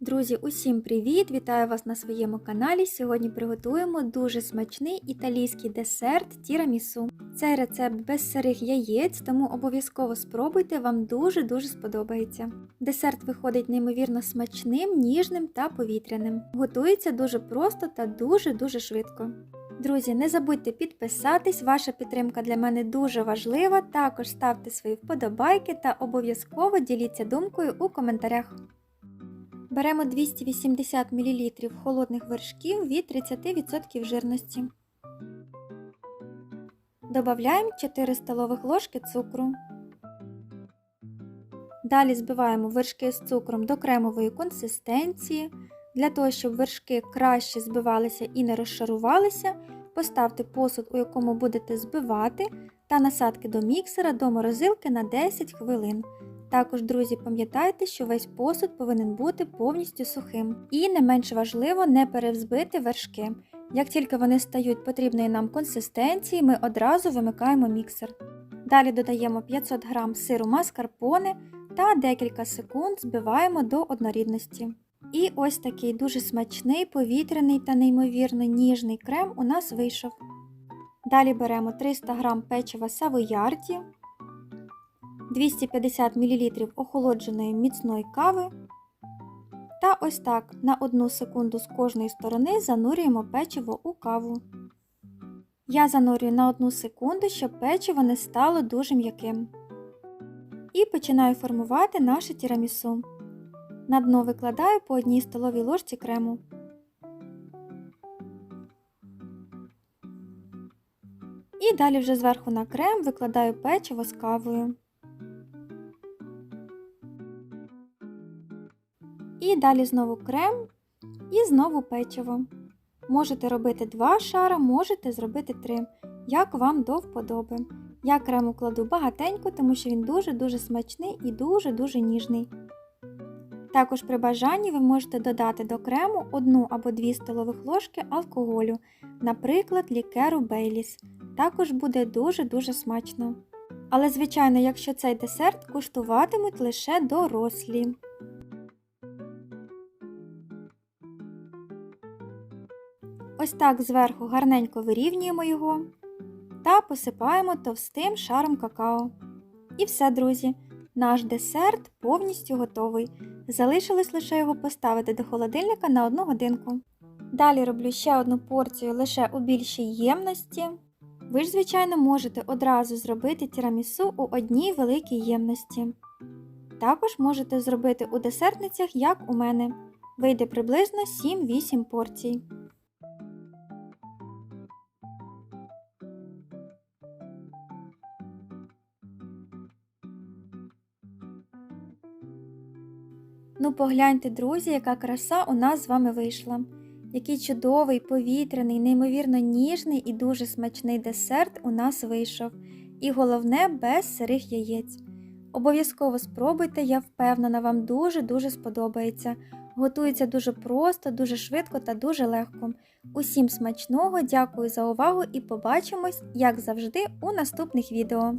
Друзі, усім привіт! Вітаю вас на своєму каналі. Сьогодні приготуємо дуже смачний італійський десерт тірамісу. Цей рецепт без сирих яєць, тому обов'язково спробуйте, вам дуже-дуже сподобається. Десерт виходить неймовірно смачним, ніжним та повітряним. Готується дуже просто та дуже-дуже швидко. Друзі, не забудьте підписатись, ваша підтримка для мене дуже важлива. Також ставте свої вподобайки та обов'язково діліться думкою у коментарях. Беремо 280 мл холодних вершків від 30% жирності. Добавляємо 4 столових ложки цукру. Далі збиваємо вершки з цукром до кремової консистенції. Для того, щоб вершки краще збивалися і не розшарувалися, поставте посуд, у якому будете збивати, та насадки до міксера до морозилки на 10 хвилин. Також, друзі, пам'ятайте, що весь посуд повинен бути повністю сухим. І не менш важливо не перевзбити вершки. Як тільки вони стають потрібної нам консистенції, ми одразу вимикаємо міксер. Далі додаємо 500 г сиру маскарпоне та декілька секунд збиваємо до однорідності. І ось такий дуже смачний, повітряний та неймовірно ніжний крем у нас вийшов. Далі беремо 300 г печива савоярді, 250 мл охолодженої міцної кави. Та ось так на одну секунду з кожної сторони занурюємо печиво у каву. Я занурюю на одну секунду, щоб печиво не стало дуже м'яким. І починаю формувати наше тірамісу. На дно викладаю по одній столовій ложці крему. І далі вже зверху на крем викладаю печиво з кавою. І далі знову крем і знову печиво. Можете робити два шара, можете зробити три, як вам до вподоби. Я крему кладу багатенько, тому що він дуже-дуже смачний і дуже-дуже ніжний. Також при бажанні ви можете додати до крему одну або дві столових ложки алкоголю, наприклад, лікеру Бейліс. Також буде дуже-дуже смачно. Але, звичайно, якщо цей десерт куштуватимуть лише дорослі. Ось так зверху гарненько вирівнюємо його та посипаємо товстим шаром какао. І все, друзі, наш десерт повністю готовий. Залишилось лише його поставити до холодильника на одну годинку. Далі роблю ще одну порцію лише у більшій ємності. Ви ж, звичайно, можете одразу зробити тірамісу у одній великій ємності. Також можете зробити у десертницях, як у мене. Вийде приблизно 7-8 порцій. Ну, погляньте, друзі, яка краса у нас з вами вийшла. Який чудовий, повітряний, неймовірно ніжний і дуже смачний десерт у нас вийшов. І головне, без сирих яєць. Обов'язково спробуйте, я впевнена, вам дуже-дуже сподобається. Готується дуже просто, дуже швидко та дуже легко. Усім смачного, дякую за увагу і побачимось, як завжди, у наступних відео.